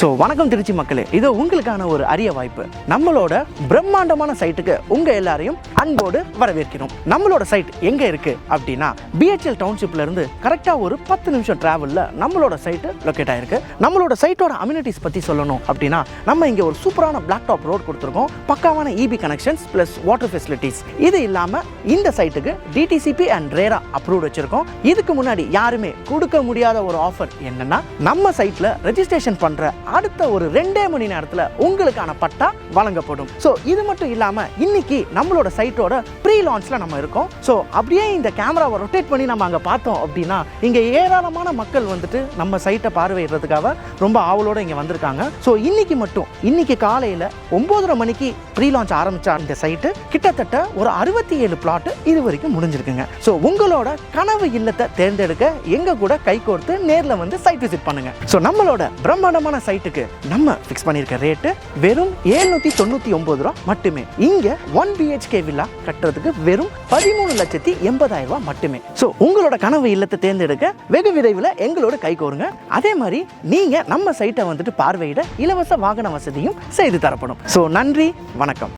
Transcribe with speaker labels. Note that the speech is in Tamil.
Speaker 1: ஸோ வணக்கம் திருச்சி மக்களே. இது உங்களுக்கான ஒரு அரிய வாய்ப்பு. நம்மளோட பிரம்மாண்டமான சைட்டுக்கு உங்கள் எல்லாரையும் அன்போடு வரவேற்கிறோம். நம்மளோட சைட் எங்கே இருக்குது அப்படின்னா பிஹெச்எல் டவுன்ஷிப்லேருந்து கரெக்டாக ஒரு பத்து நிமிஷம் ட்ராவலில் நம்மளோட சைட்டு லொக்கேட் ஆகிருக்கு நம்மளோட சைட்டோட அம்யூனிட்டிஸ் பற்றி சொல்லணும் அப்படின்னா நம்ம இங்கே ஒரு சூப்பரான பிளாக் டாப் ரோட் கொடுத்துருக்கோம். பக்காவான EB connections plus water facilities இது இல்லாமல் இந்த சைட்டுக்கு டிடிசிபி அண்ட் ரேரா அப்ரூவ்ட் வச்சுருக்கோம். இதுக்கு முன்னாடி யாருமே கொடுக்க முடியாத ஒரு ஆஃபர் என்னென்னா நம்ம சைட்டில் ரெஜிஸ்ட்ரேஷன் பண்ணுற அடுத்த ஒரு ரெண்டே மணி நேரத்தில் உங்களுக்கான பட்டா வழங்கப்படும். ஸோ இது மட்டும் இல்லாமல் இன்னைக்கு நம்மளோட சைட்டோட ப்ரீ லான்ச்ல நம்ம இருக்கோம். ஸோ அப்படியே இந்த கேமராவை ரொட்டேட் பண்ணி நம்ம அங்கே பார்த்தோம் அப்படின்னா இங்கே ஏராளமான மக்கள் வந்துட்டு நம்ம சைட்டை பார்வையிடுறதுக்காக ரொம்ப ஆவலோட இங்கே வந்திருக்காங்க. ஸோ இன்னைக்கு மட்டும் இன்னைக்கு காலையில் ஒம்போதரை மணிக்கு ப்ரீ ஆரம்பித்த ஆரம்பிச்ச அந்த சைட்டு கிட்டத்தட்ட ஒரு அறுபத்தி ஏழு பிளாட்டு இது வரைக்கும் முடிஞ்சிருக்குங்க. ஸோ உங்களோட கனவு இல்லத்தை தேர்ந்தெடுக்க எங்க கூட கைகோர்த்து நேர்ல வந்து சைட் விசிட் பண்ணுங்க. ஸோ நம்மளோட பிரம்மாண்டமான சைட்டுக்கு நம்ம ஃபிக்ஸ் பண்ணியிருக்க ரேட்டு வெறும் ஏழ்நூத்தி தொண்ணூத்தி ஒன்பது ரூபா மட்டுமே. இங்கே ஒன் பிஹெச்கே வில்லா கட்டுறதுக்கு வெறும் பதிமூணு லட்சத்தி எண்பதாயிரம் ரூபாய் மட்டுமே. ஸோ உங்களோட கனவு இல்லத்தை தேர்ந்தெடுக்க வெகு விரைவில் எங்களோட கை கோருங்க. அதே மாதிரி நீங்க நம்ம சைட்டை வந்துட்டு பார்வையிட இலவச வாகன வசதியும் செய்து தரப்படும். ஸோ நன்றி வணக்கம்.